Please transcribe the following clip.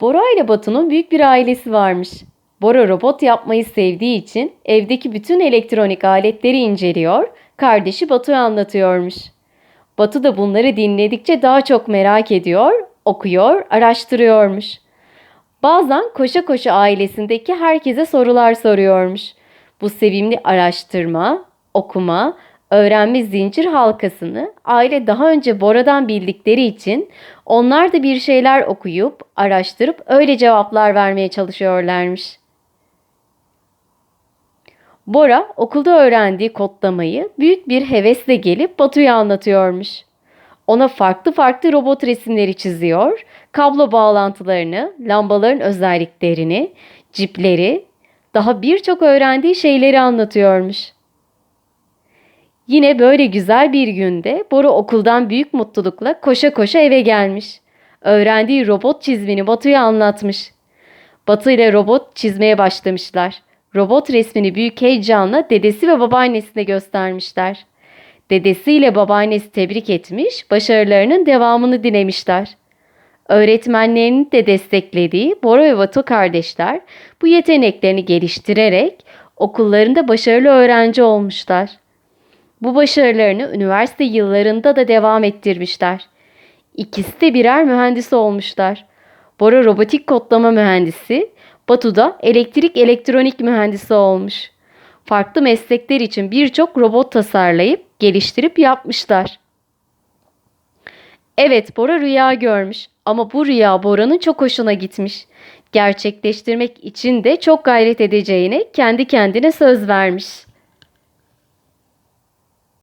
Bora ile Batu'nun büyük bir ailesi varmış. Bora robot yapmayı sevdiği için evdeki bütün elektronik aletleri inceliyor, kardeşi Batu'ya anlatıyormuş. Batu da bunları dinledikçe daha çok merak ediyor, okuyor, araştırıyormuş. Bazen koşa koşa ailesindeki herkese sorular soruyormuş. Bu sevimli araştırma, okuma, öğrenme zincir halkasını aile daha önce Bora'dan bildikleri için onlar da bir şeyler okuyup, araştırıp öyle cevaplar vermeye çalışıyorlarmış. Bora okulda öğrendiği kodlamayı büyük bir hevesle gelip Batu'ya anlatıyormuş. Ona farklı farklı robot resimleri çiziyor, kablo bağlantılarını, lambaların özelliklerini, cipleri, daha birçok öğrendiği şeyleri anlatıyormuş. Yine böyle güzel bir günde Bora okuldan büyük mutlulukla koşa koşa eve gelmiş. Öğrendiği robot çizimini Batu'ya anlatmış. Batu ile robot çizmeye başlamışlar. Robot resmini büyük heyecanla dedesi ve babaannesine göstermişler. Dedesiyle babaannesi tebrik etmiş, başarılarının devamını dilemişler. Öğretmenlerinin de desteklediği Bora ve Batu kardeşler bu yeteneklerini geliştirerek okullarında başarılı öğrenci olmuşlar. Bu başarılarını üniversite yıllarında da devam ettirmişler. İkisi de birer mühendis olmuşlar. Bora robotik kodlama mühendisi, Batu da elektrik elektronik mühendisi olmuş. Farklı meslekler için birçok robot tasarlayıp geliştirip yapmışlar. Evet Bora rüya görmüş ama bu rüya Bora'nın çok hoşuna gitmiş. Gerçekleştirmek için de çok gayret edeceğine kendi kendine söz vermiş.